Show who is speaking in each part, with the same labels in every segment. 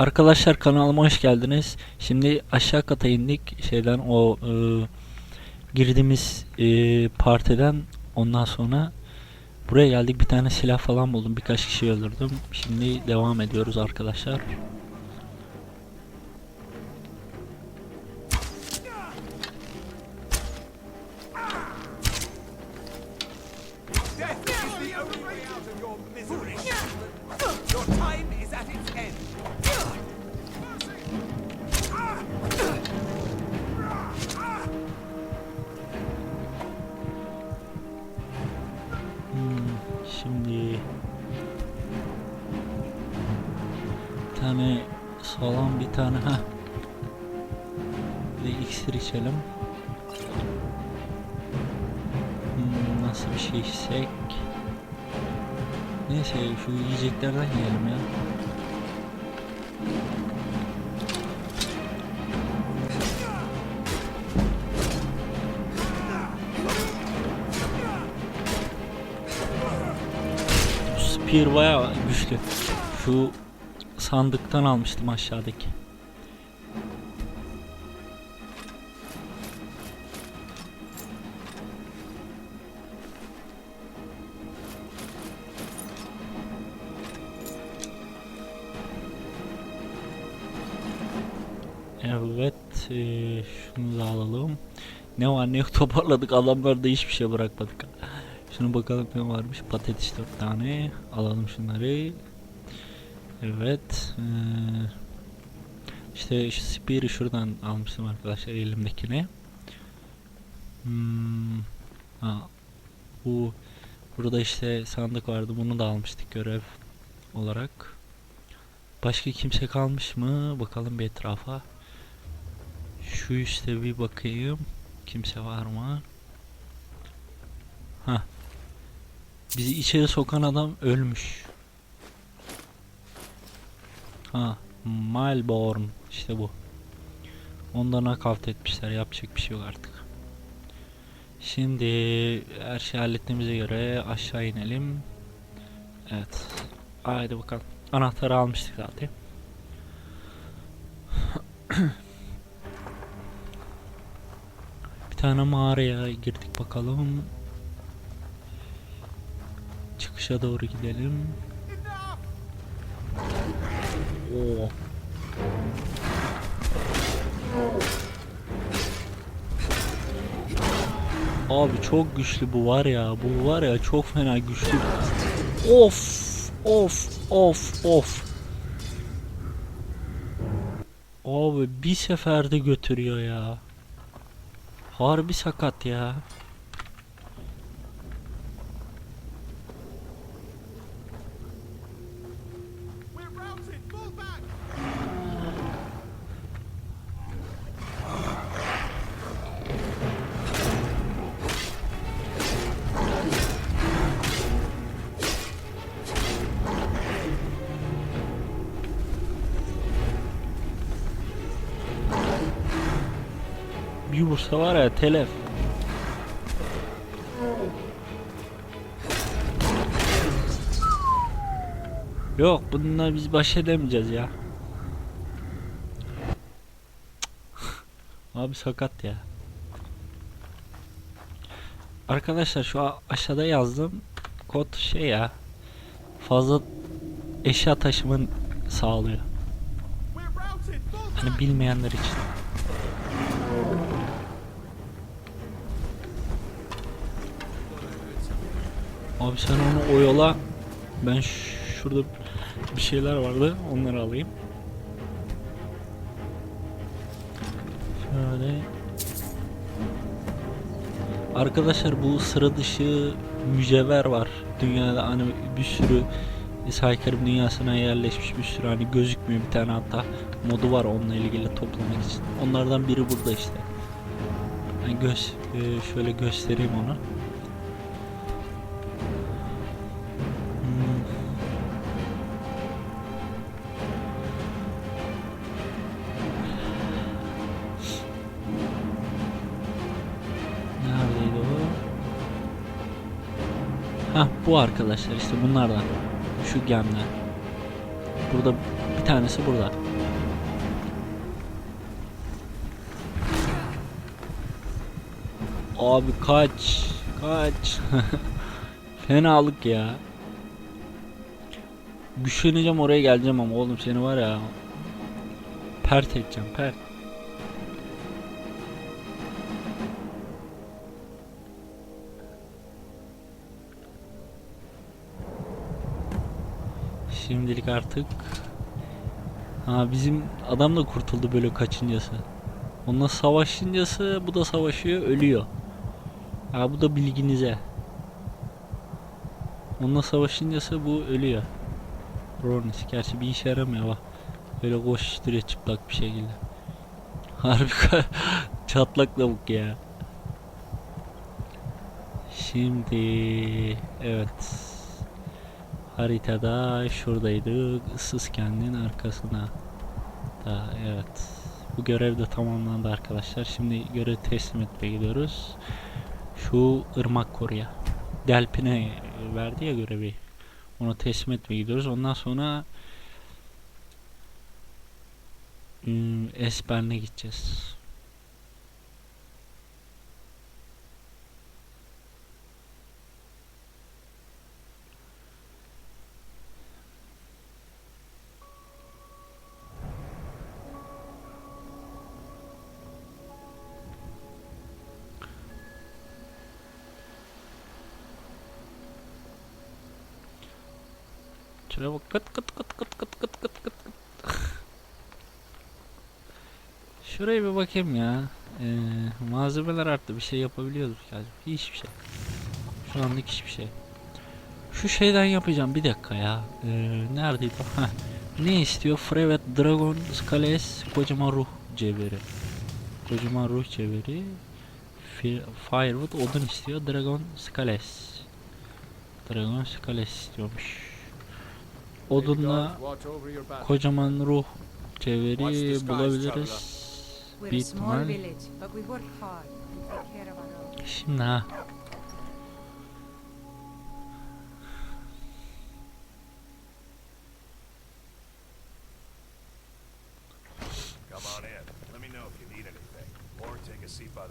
Speaker 1: Arkadaşlar kanalıma hoş geldiniz. Şimdi aşağı kata indik şeyden o e, girdiğimiz e, partiden ondan sonra buraya geldik bir tane silah falan buldum birkaç kişi öldürdüm. Şimdi devam ediyoruz arkadaşlar. Bir tane ha. Bir iksir içelim. Hmm, nasıl bir şey içsek? Neyse şu yiyeceklerden yiyelim ya. Spear bayağı güçlü. Şu sandıktan almıştım aşağıdaki. Şunu alalım. Ne var ne yok toparladık. Adamlarda hiçbir şey bırakmadık. Şunu bakalım ne varmış. Patates 4 tane. Alalım şunları. Evet. eee, işte şu spear'ı şuradan almıştım arkadaşlar elimdekini. Hmm, ha, bu burada işte sandık vardı. Bunu da almıştık görev olarak. Başka kimse kalmış mı? Bakalım bir etrafa. Şu üstte bir bakayım. Kimse var mı? Ha. Bizi içeri sokan adam ölmüş. Ha. Malborn. işte bu. Ondan nakavt etmişler. Yapacak bir şey yok artık. Şimdi her şeyi hallettiğimize göre aşağı inelim. Evet. Haydi bakalım. Anahtarı almıştık zaten. Tane mağaraya girdik bakalım. Çıkışa doğru gidelim. Oo. Abi çok güçlü bu var ya. Bu var ya çok fena güçlü. Of of of of. Abi bir seferde götürüyor ya. Harbi sakat ya. Bir vursa var ya telef. Yok bununla biz baş edemeyeceğiz ya. Abi sakat ya. Arkadaşlar şu aşağıda yazdım. Kod şey ya. Fazla eşya taşımın sağlıyor. Hani bilmeyenler için. Abi sen onu oyala. Ben şurada bir şeyler vardı. Onları alayım. Şöyle. Arkadaşlar bu sıra dışı mücevher var. Dünyada hani bir sürü Cyker'ın dünyasına yerleşmiş bir sürü hani gözükmüyor bir tane hatta modu var onunla ilgili toplamak için. Onlardan biri burada işte. Ben göz e, şöyle göstereyim onu. Bu arkadaşlar işte bunlardan. Şu gemler. Burada bir tanesi burada. Abi kaç. Kaç. Fenalık ya. Güçleneceğim oraya geleceğim ama oğlum seni var ya. Pert edeceğim pert. Şimdilik artık Ha bizim adam da kurtuldu böyle kaçıncası. Onunla savaşıncası bu da savaşıyor ölüyor. Ha bu da bilginize. Onunla savaşıncası bu ölüyor. Ronis gerçi bir işe yaramıyor bak. Böyle koşturuyor çıplak bir şekilde. Harbi çatlak lavuk ya. Şimdi evet. Haritada şuradaydık. Issız kendin arkasına. Da evet. Bu görev de tamamlandı arkadaşlar. Şimdi görev teslim etmeye gidiyoruz. Şu ırmak koruya. Delpine verdi ya görevi. Onu teslim etmeye gidiyoruz. Ondan sonra hmm, Esbern'e gideceğiz. Şuraya bak kıt kıt kıt kıt kıt kıt kıt kıt kıt. Şuraya bir bakayım ya. Ee, malzemeler arttı. Bir şey yapabiliyoruz galiba. Hiçbir şey. Şu anlık hiçbir şey. Şu şeyden yapacağım. Bir dakika ya. Ee, neredeydi? Ne istiyor? Frevet Dragon Scales kocaman ruh cevheri. Kocaman ruh cevheri. Fi- Firewood odun istiyor. Dragon Scales. Dragon Scales istiyormuş odunla kocaman ruh cevheri bulabiliriz.
Speaker 2: Bir.
Speaker 1: Şimdi ha.
Speaker 3: seat by.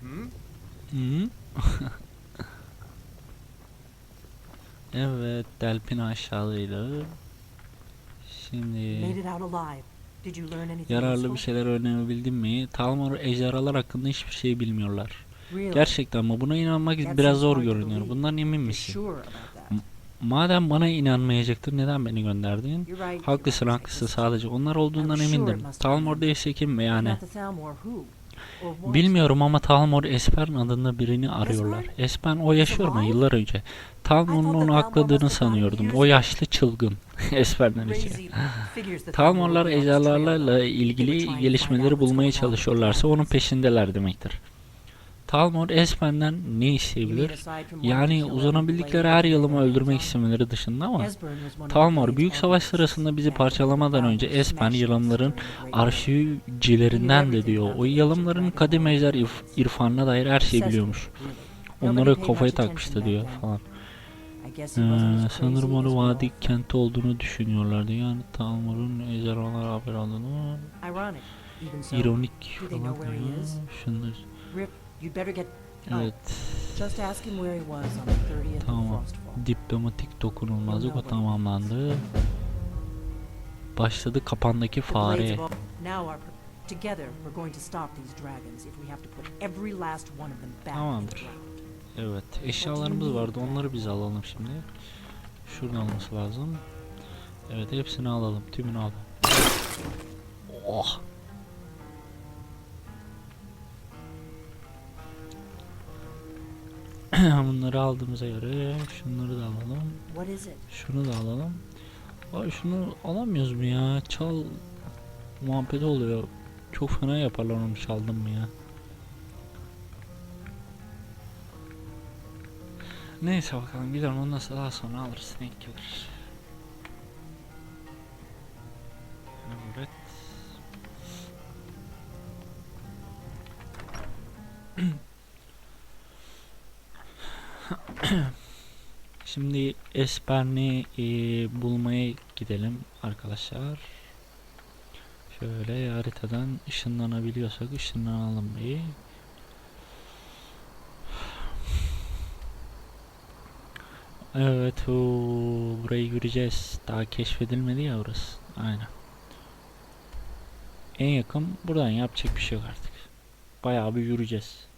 Speaker 3: Hmm?
Speaker 1: Hmm? Evet, Delpin aşağılıydı. Şimdi yararlı bir şeyler öğrenebildin mi? Talmor ejderhalar hakkında hiçbir şey bilmiyorlar. Gerçekten mi? Buna inanmak biraz zor görünüyor. Bundan emin misin? Madem bana inanmayacaktın neden beni gönderdin? Haklısın haklısın sadece onlar olduğundan emindim. Talmor değilse kim ve yani? Bilmiyorum ama Talmor Espen adında birini arıyorlar. Espen o yaşıyor mu yıllar önce? Talmor'un onu akladığını sanıyordum. O yaşlı çılgın. Espen'den
Speaker 4: the
Speaker 1: Talmorlar ejderhalarla ilgili gelişmeleri bulmaya çalışıyorlarsa onun peşindeler demektir. Talmor Espen'den ne isteyebilir? Yani uzanabildikleri her yılımı öldürmek istemeleri dışında ama Talmor büyük savaş sırasında bizi parçalamadan önce Espen yılımların arşivcilerinden de diyor. O yılımların kadim ejder irfanına dair her şeyi biliyormuş. Onlara kafaya takmıştı diyor falan. Ee, sanırım onu vadi kenti olduğunu düşünüyorlardı. Yani Talmor'un ejderhalara haber aldığını. İronik falan diyor. Şunlar.
Speaker 4: You'd better get. Oh,
Speaker 1: Evet.
Speaker 4: Just ask him where he was on the 30th
Speaker 1: Tamam.
Speaker 4: Frostfall.
Speaker 1: Diplomatik dokunulmazlık o tamamlandı. Başladı kapandaki
Speaker 4: blades
Speaker 1: fare.
Speaker 4: of all- Now our pr- together we're going to stop these dragons if we have to put every last one of them back
Speaker 1: Tamamdır.
Speaker 4: the ground.
Speaker 1: Evet. Eşyalarımız vardı. Onları biz alalım şimdi. Şuradan olması lazım. Evet hepsini alalım. Tümünü al. Oh. Bunları aldığımıza göre şunları da alalım.
Speaker 4: What is it?
Speaker 1: Şunu da alalım. Ay şunu alamıyoruz mu ya? Çal muhabbeti oluyor. Çok fena yaparlar onu çaldım mı ya? Neyse bakalım gidelim ondan sonra daha sonra alırız denk gelir. Şimdi Esperni e, bulmaya gidelim arkadaşlar. Şöyle haritadan ışınlanabiliyorsak ışınlanalım bir. Evet o burayı göreceğiz. Daha keşfedilmedi ya burası. Aynen. En yakın buradan yapacak bir şey yok artık. Bayağı bir yürüyeceğiz.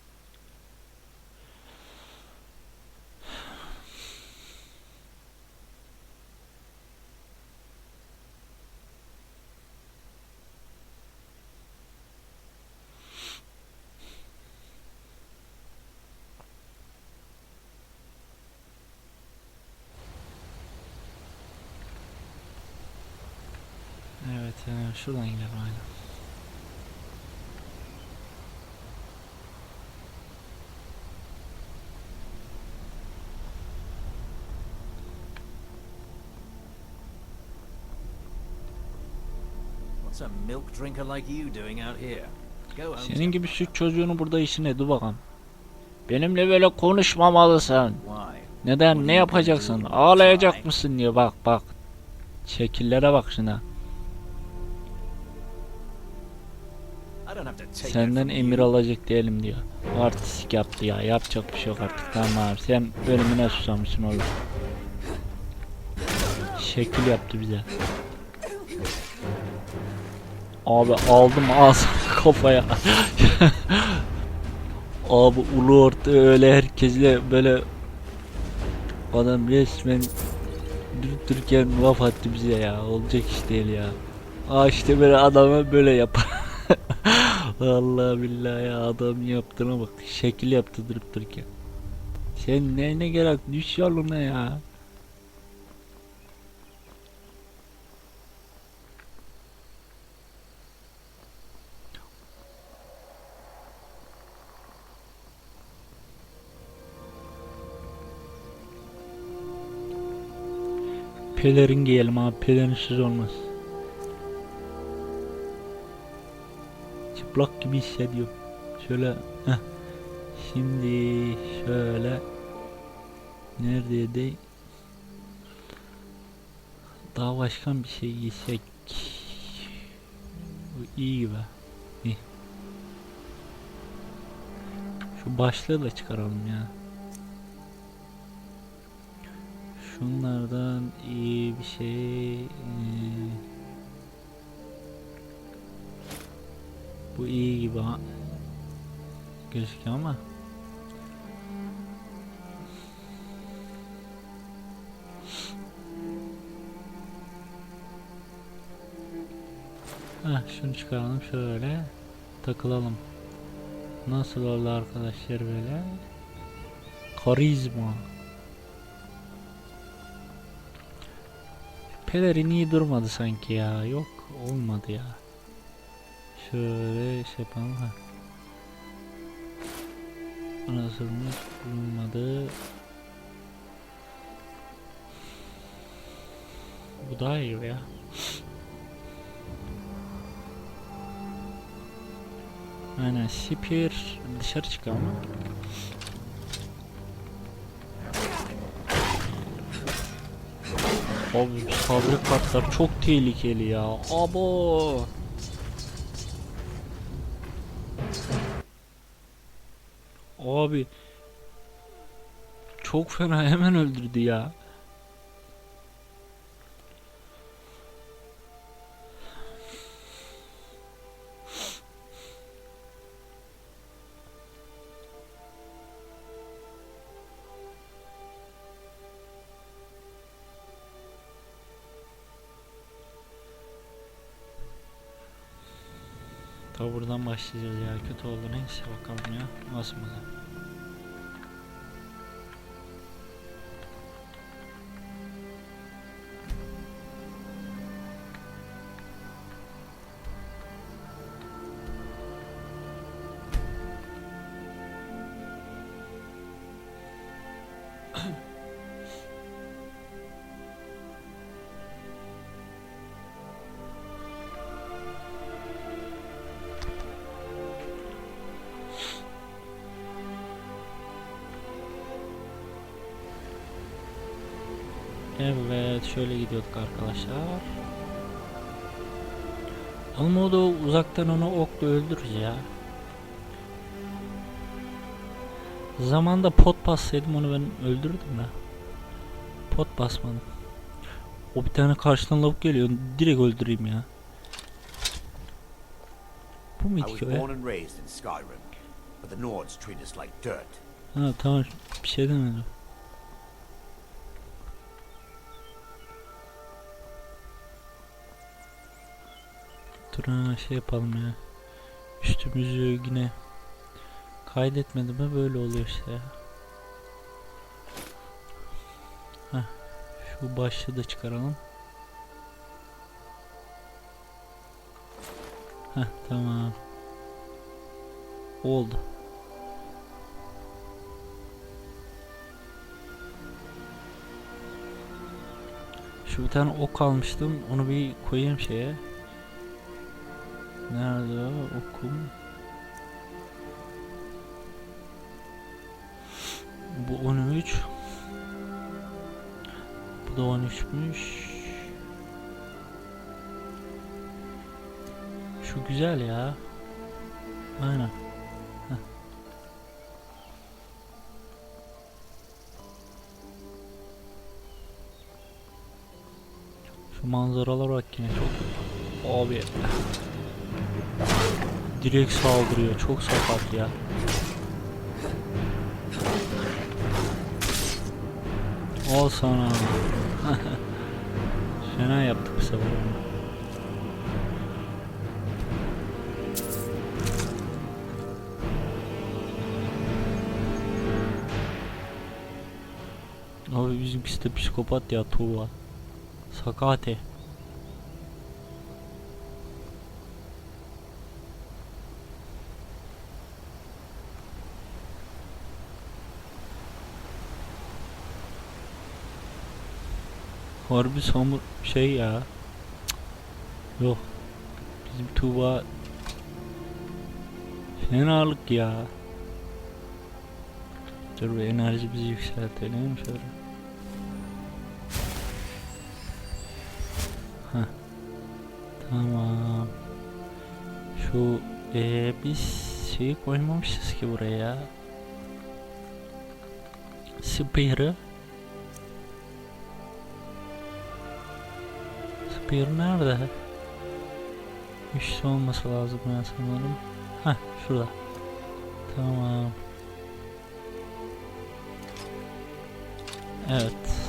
Speaker 1: Evet, e, şuradan gidelim aynen.
Speaker 5: What's a milk drinker like you doing out here? Go home.
Speaker 1: Senin gibi süt çocuğunu burada işine dur bakalım. Benimle böyle konuşmamalısın. Neden? Ne yapacaksın? Ağlayacak mısın diyor bak bak. Şekillere bak şuna. Senden emir alacak diyelim diyor. Artistik yaptı ya. Yapacak bir şey yok artık. Tamam sen ölümüne susamışsın oğlum. Şekil yaptı bize. Abi aldım ağzını kafaya. Abi ulu orta öyle herkesle böyle adam resmen dürtürken laf attı bize ya. Olacak iş değil ya. Aa işte böyle adama böyle yapar. Vallahi billahi ya adam yaptığına bak. Şekil yaptı durup dururken. Sen neyine gerek düş yoluna ya. Pelerin giyelim abi pelerinsiz olmaz. Çıplak gibi hissediyorum. Şöyle heh. Şimdi şöyle neredeydi? Daha başkan bir şey giysek. Bu iyi gibi. İyi. Şu başlığı da çıkaralım ya. Şunlardan iyi bir şey. eee, bu iyi gibi ha. Gözüküyor ama. Heh, şunu çıkaralım şöyle. Takılalım. Nasıl oldu arkadaşlar böyle? Karizma. Pelerin iyi durmadı sanki ya. Yok olmadı ya. Şöyle şey yapalım ha. Anasırımız bulunmadı. Bu daha iyi ya. Aynen sipir dışarı çıkalım. Abi sabri kartlar çok tehlikeli ya. Abo. Abi çok fena hemen öldürdü ya. Tabi buradan başlayacağız ya. Kötü oldu neyse bakalım ya. Nasıl mı? Evet şöyle gidiyorduk arkadaşlar. Olmadı uzaktan onu okla öldürürüz ya. Zamanda pot bassaydım onu ben öldürdüm de. Pot basmadım. O bir tane karşıdan lavuk geliyor. Direkt öldüreyim ya. Bu muydu ki o ya? Ha tamam bir şey demedim. Dur ha şey yapalım ya. Üstümüzü yine kaydetmedim mi böyle oluyor işte ya. Heh, şu başlığı da çıkaralım. Heh tamam. Oldu. Şu bir tane ok almıştım. Onu bir koyayım şeye. Nerede okum? Bu 13. Bu da 13'müş. Şu güzel ya. Aynen. Heh. Şu manzaralar bak yine çok abi direkt saldırıyor. Çok sakat ya. Al sana. Fena yaptık bu sefer. Abi bizimkisi de psikopat ya Tuğba. Sakate Harbi samur şey ya. Yok. Bizim Tuğba fenalık ya. Dur bir enerjimizi yükseltelim şöyle. Heh. Tamam. Şu eee biz şeyi koymamışız ki buraya. Spear'ı Spear nerede? Üstte olması lazım ya sanırım. Heh şurada. Tamam. Evet.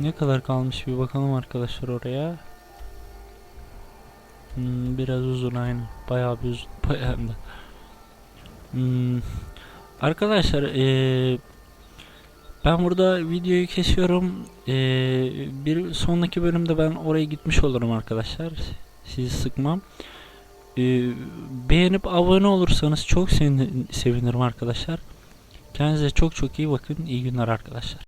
Speaker 1: Ne kadar kalmış bir bakalım arkadaşlar oraya. Hmm, biraz uzun aynı. Bayağı bir uzun. Bayağı de. Hmm. Arkadaşlar eee, ben burada videoyu kesiyorum. Eee, bir sonraki bölümde ben oraya gitmiş olurum arkadaşlar. Sizi sıkmam. Eee, beğenip abone olursanız çok sevin- sevinirim arkadaşlar. Kendinize çok çok iyi bakın. İyi günler arkadaşlar.